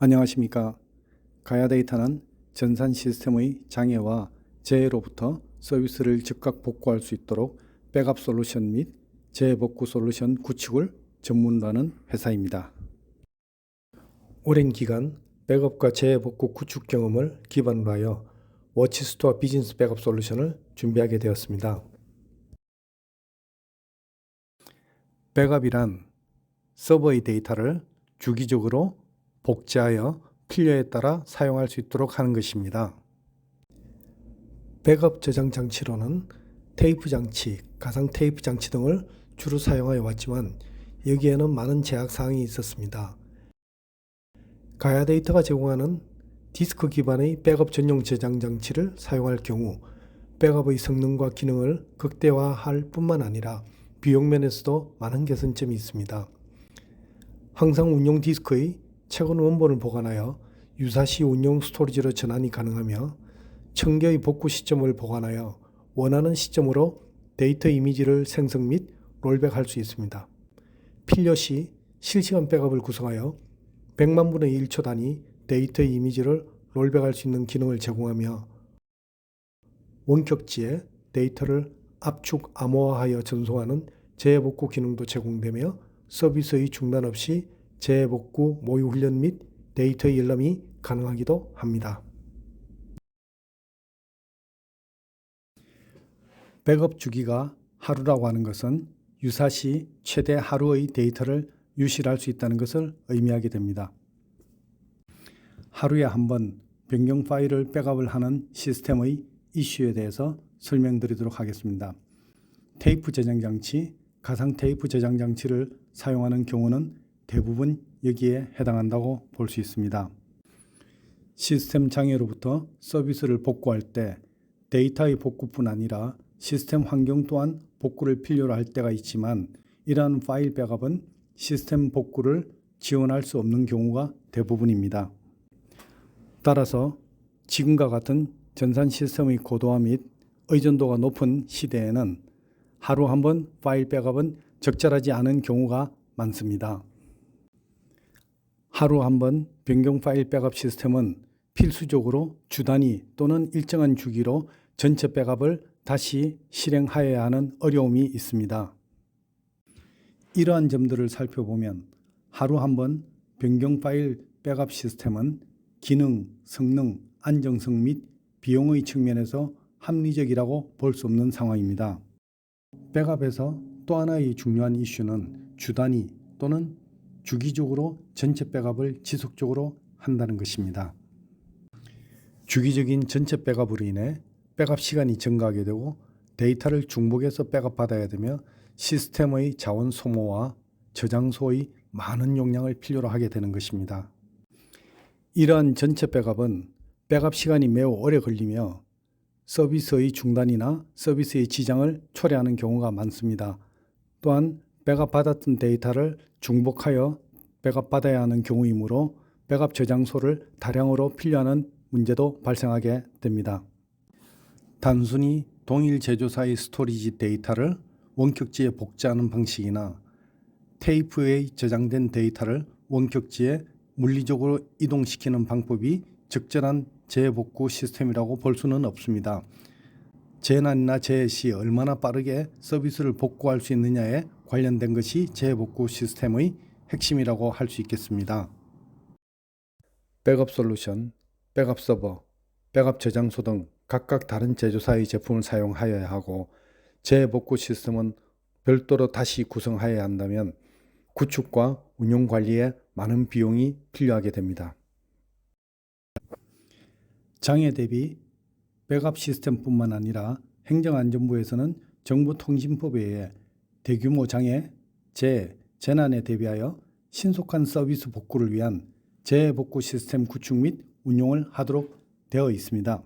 안녕하십니까. 가야 데이터는 전산 시스템의 장애와 재해로부터 서비스를 즉각 복구할 수 있도록 백업 솔루션 및 재해복구 솔루션 구축을 전문으로 하는 회사입니다. 오랜 기간 백업과 재해복구 구축 경험을 기반으로 하여 워치스토어 비즈니스 백업 솔루션을 준비하게 되었습니다. 백업이란 서버의 데이터를 주기적으로 복제하여 필요에 따라 사용할 수 있도록 하는 것입니다. 백업 저장 장치로는 테이프 장치, 가상 테이프 장치 등을 주로 사용하여 왔지만 여기에는 많은 제약 사항이 있었습니다. 가야 데이터가 제공하는 디스크 기반의 백업 전용 저장 장치를 사용할 경우 백업의 성능과 기능을 극대화할 뿐만 아니라 비용 면에서도 많은 개선점이 있습니다. 항상 운용 디스크의 최근 원본을 보관하여 유사시 운용 스토리지로 전환이 가능하며 청개의 복구 시점을 보관하여 원하는 시점으로 데이터 이미지를 생성 및 롤백할 수 있습니다. 필요 시 실시간 백업을 구성하여 100만 분의 1초 단위 데이터 이미지를 롤백할 수 있는 기능을 제공하며 원격지에 데이터를 압축 암호화하여 전송하는 재해복구 기능도 제공되며 서비스의 중단 없이 재해복구 모의 훈련 및 데이터 열람이 가능하기도 합니다. 백업 주기가 하루라고 하는 것은 유사시 최대 하루의 데이터를 유실할 수 있다는 것을 의미하게 됩니다. 하루에 한 번 변경 파일을 백업을 하는 시스템의 이슈에 대해서 설명드리도록 하겠습니다. 테이프 저장 장치, 가상 테이프 저장 장치를 사용하는 경우는 대부분 여기에 해당한다고 볼 수 있습니다. 시스템 장애로부터 서비스를 복구할 때 데이터의 복구뿐 아니라 시스템 환경 또한 복구를 필요로 할 때가 있지만 이러한 파일 백업은 시스템 복구를 지원할 수 없는 경우가 대부분입니다. 따라서 지금과 같은 전산 시스템의 고도화 및 의존도가 높은 시대에는 하루 한 번 파일 백업은 적절하지 않은 경우가 많습니다. 하루 한 번 변경 파일 백업 시스템은 필수적으로 주 단위 또는 일정한 주기로 전체 백업을 다시 실행하여야 하는 어려움이 있습니다. 이러한 점들을 살펴보면 하루 한 번 변경 파일 백업 시스템은 기능, 성능, 안정성 및 비용의 측면에서 합리적이라고 볼 수 없는 상황입니다. 백업에서 또 하나의 중요한 이슈는 주 단위 또는 주기적으로 전체 백업을 지속적으로 한다는 것입니다. 주기적인 전체 백업으로 인해 백업 시간이 증가하게 되고 데이터를 중복해서 백업받아야 되며 시스템의 자원 소모와 저장소의 많은 용량을 필요로 하게 되는 것입니다. 이러한 전체 백업은 백업 시간이 매우 오래 걸리며 서비스의 중단이나 서비스의 지장을 초래하는 경우가 많습니다. 또한 백업받았던 데이터를 중복하여 백업받아야 하는 경우이므로 백업 저장소를 다량으로 필요하는 문제도 발생하게 됩니다. 단순히 동일 제조사의 스토리지 데이터를 원격지에 복제하는 방식이나 테이프에 저장된 데이터를 원격지에 물리적으로 이동시키는 방법이 적절한 재복구 시스템이라고 볼 수는 없습니다. 재난이나 재해 시 얼마나 빠르게 서비스를 복구할 수 있느냐에 관련된 것이 재복구 시스템의 핵심이라고 할 수 있겠습니다. 백업 솔루션, 백업 서버, 백업 저장소 등 각각 다른 제조사의 제품을 사용하여야 하고 재복구 시스템은 별도로 다시 구성하여야 한다면 구축과 운용 관리에 많은 비용이 필요하게 됩니다. 장애 대비 백업 시스템뿐만 아니라 행정안전부에서는 정보통신법에 의해 대규모 장애, 재해, 재난에 대비하여 신속한 서비스 복구를 위한 재해 복구 시스템 구축 및 운용을 하도록 되어 있습니다.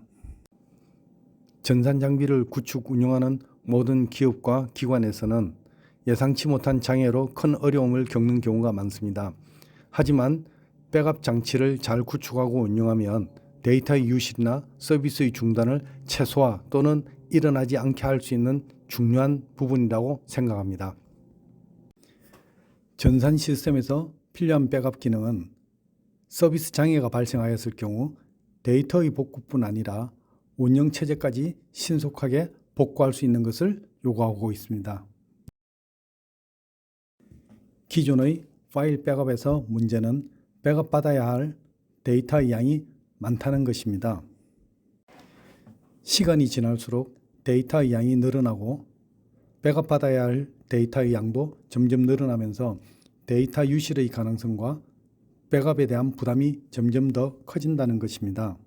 전산 장비를 구축 운영하는 모든 기업과 기관에서는 예상치 못한 장애로 큰 어려움을 겪는 경우가 많습니다. 하지만 백업 장치를 잘 구축하고 운영하면 데이터의 유실이나 서비스의 중단을 최소화 또는 일어나지 않게 할 수 있는 중요한 부분이라고 생각합니다. 전산 시스템에서 필요한 백업 기능은 서비스 장애가 발생하였을 경우 데이터의 복구뿐 아니라 운영 체제까지 신속하게 복구할 수 있는 것을 요구하고 있습니다. 기존의 파일 백업에서 문제는 백업받아야 할 데이터의 양이 많다는 것입니다. 시간이 지날수록 데이터의 양이 늘어나고 백업받아야 할 데이터의 양도 점점 늘어나면서 데이터 유실의 가능성과 백업에 대한 부담이 점점 더 커진다는 것입니다.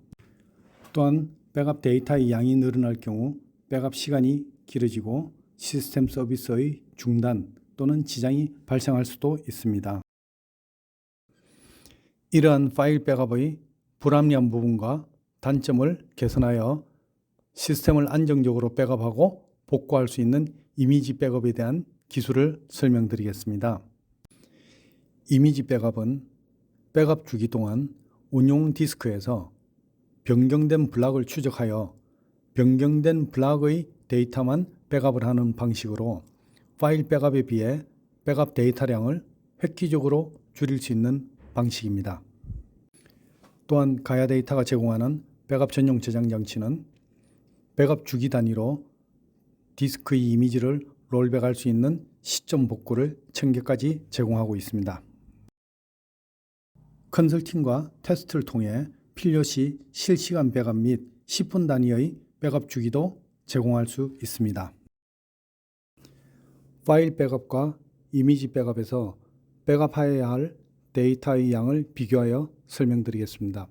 또한 백업 데이터의 양이 늘어날 경우 백업 시간이 길어지고 시스템 서비스의 중단 또는 지장이 발생할 수도 있습니다. 이러한 파일 백업의 불합리한 부분과 단점을 개선하여 시스템을 안정적으로 백업하고 복구할 수 있는 이미지 백업에 대한 기술을 설명드리겠습니다. 이미지 백업은 백업 주기 동안 운용 디스크에서 변경된 블락을 추적하여 변경된 블락의 데이터만 백업을 하는 방식으로 파일 백업에 비해 백업 데이터량을 획기적으로 줄일 수 있는 방식입니다. 또한 가야 데이터가 제공하는 백업 전용 저장 장치는 백업 주기 단위로 디스크의 이미지를 롤백할 수 있는 시점 복구를 1000개까지 제공하고 있습니다. 컨설팅과 테스트를 통해 필요 시 실시간 백업 및 10분 단위의 백업 주기도 제공할 수 있습니다. 파일 백업과 이미지 백업에서 백업해야 할 데이터의 양을 비교하여 설명드리겠습니다.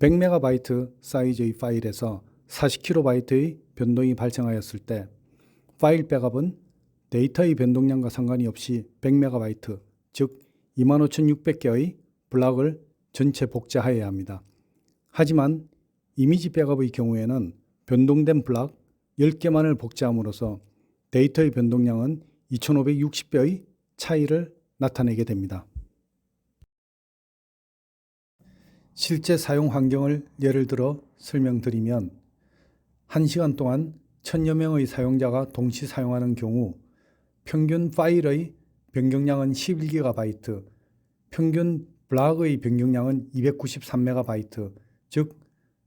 100MB 사이즈의 파일에서 40KB의 변동이 발생하였을 때 파일 백업은 데이터의 변동량과 상관이 없이 100MB, 즉 25,600개의 블락을 전체 복제하여야 합니다. 하지만 이미지 백업의 경우에는 변동된 블락 10개만을 복제함으로써 데이터의 변동량은 2560배의 차이를 나타내게 됩니다. 실제 사용 환경을 예를 들어 설명드리면 1시간 동안 천여 명의 사용자가 동시 사용하는 경우 평균 파일의 변경량은 11GB, 평균 블락의 변경량은 293MB, 즉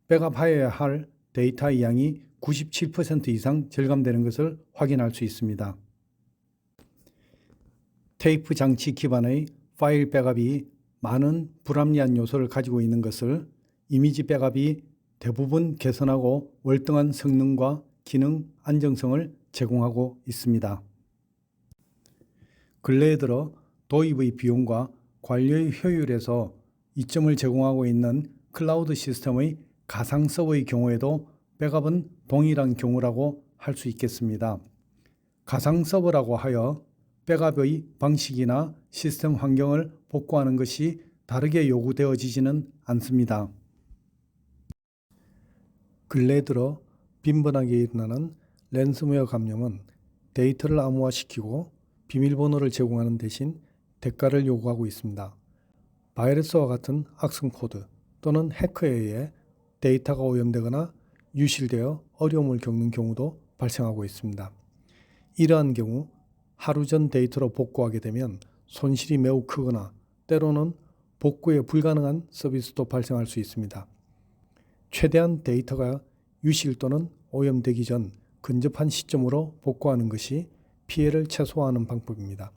백업하여야 할 데이터의 양이 97% 이상 절감되는 것을 확인할 수 있습니다. 테이프 장치 기반의 파일 백업이 많은 불합리한 요소를 가지고 있는 것을 이미지 백업이 대부분 개선하고 월등한 성능과 기능 안정성을 제공하고 있습니다. 근래에 들어 도입의 비용과 관리의 효율에서 이점을 제공하고 있는 클라우드 시스템의 가상 서버의 경우에도 백업은 동일한 경우라고 할 수 있겠습니다. 가상 서버라고 하여 백업의 방식이나 시스템 환경을 복구하는 것이 다르게 요구되어지지는 않습니다. 근래 들어 빈번하게 일어나는 랜섬웨어 감염은 데이터를 암호화시키고 비밀번호를 제공하는 대신 대가를 요구하고 있습니다. 바이러스와 같은 악성 코드 또는 해커에 의해 데이터가 오염되거나 유실되어 어려움을 겪는 경우도 발생하고 있습니다. 이러한 경우 하루 전 데이터로 복구하게 되면 손실이 매우 크거나 때로는 복구에 불가능한 서비스도 발생할 수 있습니다. 최대한 데이터가 유실 또는 오염되기 전 근접한 시점으로 복구하는 것이 피해를 최소화하는 방법입니다.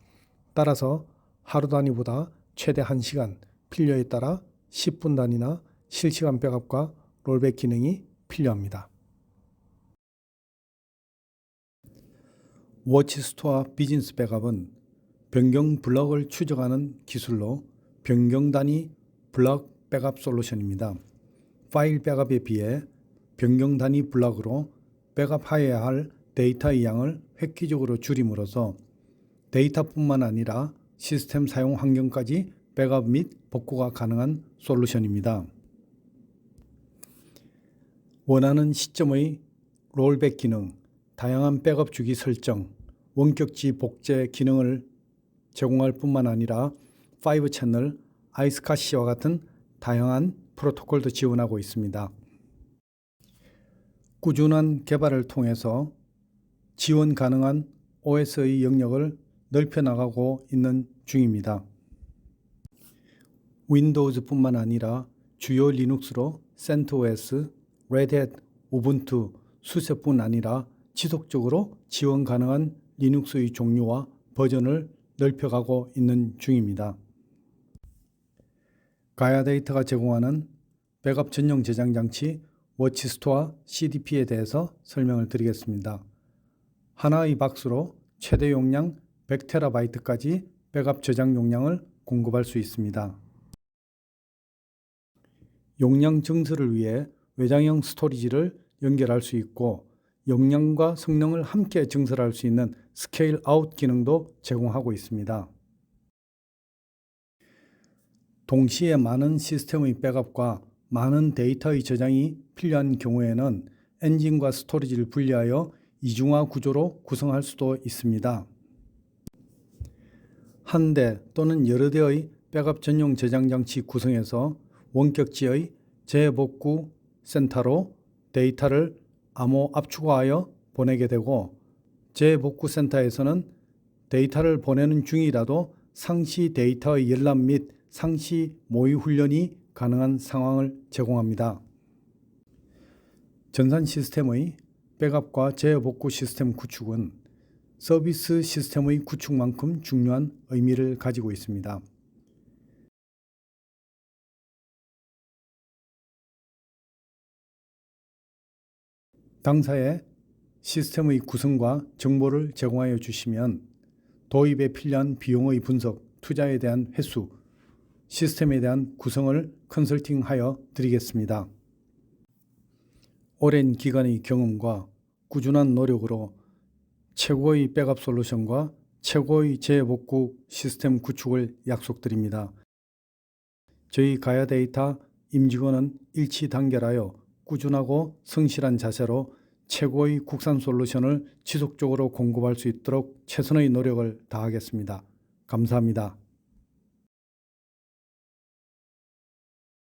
따라서 하루 단위보다 최대 1시간, 필요에 따라 10분 단위나 실시간 백업과 롤백 기능이 필요합니다. 워치스토어 비즈니스 백업은 변경 블럭을 추적하는 기술로 변경 단위 블럭 백업 솔루션입니다. 파일 백업에 비해 변경 단위 블럭으로 백업하여야 할 데이터의 양을 획기적으로 줄임으로써 데이터뿐만 아니라 시스템 사용 환경까지 백업 및 복구가 가능한 솔루션입니다. 원하는 시점의 롤백 기능, 다양한 백업 주기 설정, 원격지 복제 기능을 제공할 뿐만 아니라 5 채널, 아이스카시와 같은 다양한 프로토콜도 지원하고 있습니다. 꾸준한 개발을 통해서 지원 가능한 OS의 영역을 넓혀 나가고 있는 중입니다. 윈도우즈뿐만 아니라 주요 리눅스로 CentOS, 레드햇, 우분투, 수세뿐 아니라 지속적으로 지원 가능한 리눅스의 종류와 버전을 넓혀가고 있는 중입니다. 가야데이터가 제공하는 백업 전용 저장 장치 워치스토어 CDP에 대해서 설명을 드리겠습니다. 하나의 박스로 최대 용량 100TB까지 백업 저장 용량을 공급할 수 있습니다. 용량 증설을 위해 외장형 스토리지를 연결할 수 있고 용량과 성능을 함께 증설할 수 있는 스케일 아웃 기능도 제공하고 있습니다. 동시에 많은 시스템의 백업과 많은 데이터의 저장이 필요한 경우에는 엔진과 스토리지를 분리하여 이중화 구조로 구성할 수도 있습니다. 한 대 또는 여러 대의 백업 전용 저장 장치 구성에서 원격지의 재복구 센터로 데이터를 암호 압축하여 보내게 되고 재복구 센터에서는 데이터를 보내는 중이라도 상시 데이터의 열람 및 상시 모의 훈련이 가능한 상황을 제공합니다. 전산 시스템의 백업과 재복구 시스템 구축은 서비스 시스템의 구축만큼 중요한 의미를 가지고 있습니다. 당사에 시스템의 구성과 정보를 제공하여 주시면 도입에 필요한 비용의 분석, 투자에 대한 횟수, 시스템에 대한 구성을 컨설팅하여 드리겠습니다. 오랜 기간의 경험과 꾸준한 노력으로 최고의 백업 솔루션과 최고의 재복구 시스템 구축을 약속드립니다. 저희 가야 데이터 임직원은 일치 단결하여 꾸준하고 성실한 자세로 최고의 국산 솔루션을 지속적으로 공급할 수 있도록 최선의 노력을 다하겠습니다. 감사합니다.